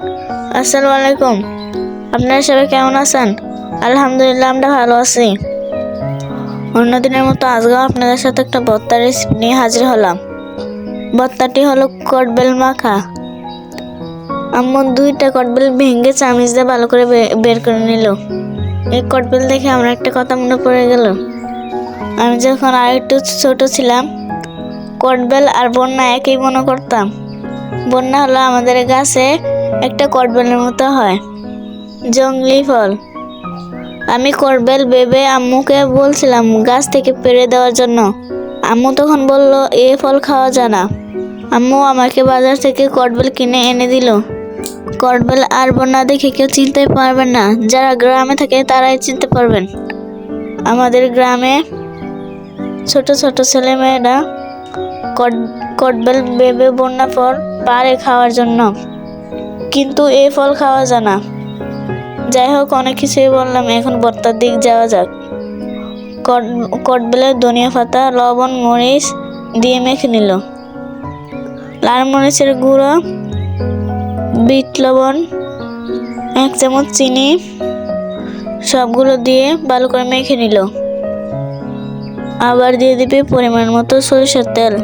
আসসালামু আলাইকুম আপনারা সবাই কেমন আছেন? আলহামদুলিল্লাহ, আমরা ভালো আছি। অন্যদিনের মতো আজকেও আপনাদের সাথে একটা ভর্তা রেসিপি নিয়ে হাজির হলাম। ভর্তাটি হলো কটবেল মাখা। আম্মু দুইটা কটবেল ভেঙে চামিচ দিয়ে ভালো করে বের করে নিল। এই কটবেল দেখে আমার একটা কথা মনে পড়ে গেল। আমি যখন আর একটু ছোট ছিলাম, কটবেল আর বন্যা একই মনে করতাম। বন্যা হলো আমাদের গাছে একটা কটবেলের মতো হয়। জঙ্গলি ফল। আমি করবেল ভেবে আম্মুকে বলছিলাম গাছ থেকে পেরে দেওয়ার জন্য। আম্মু তখন বলল, এ ফল খাওয়া যায় না। আম্মু আমাকে বাজার থেকে কটবেল কিনে এনে দিল। কটবেল আর বন্যা দেখে কেউ চিনতে পারবেন না। যারা গ্রামে থাকে তারাই চিনতে পারবেন। আমাদের গ্রামে ছোট ছোট ছেলেমেয়েরা কট কটবেল বেবে বন্যা পর পারে খাওয়ার জন্য। কিন্তু এই ফল খাওয়া যায় না। যাই হোক অনেক কিছুই বললাম, এখন বর্তার দিক যাওয়া যাক। কট- কটবেলের ধনিয়া পাতা, লবণ, মরিচ দিয়ে মেখে নিল। লাল মরিচের গুঁড়ো, বিট লবণ, এক চামচ চিনি, সবগুলো দিয়ে ভালো করে মেখে নিল। আবার দিয়ে দিবি পরিমাণ মতো সরিষার তেল।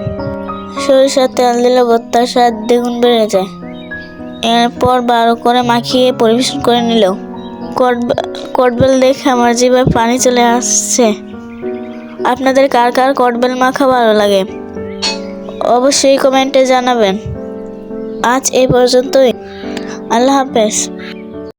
সরিষার তেল দিলে ভর্তার স্বাদ দ্বিগুণ বেড়ে যায়। এরপর বারো করে মাখিয়ে পরিবেশন করে নিল। কটবে- কটবেল দেখে আমার জিভে পানি চলে আসছে। আপনাদের কার কার কটবেল মাখা ভালো লাগে? অবশ্যই কমেন্টে জানাবেন। আজ এই পর্যন্তই। আল্লাহ হাফেজ।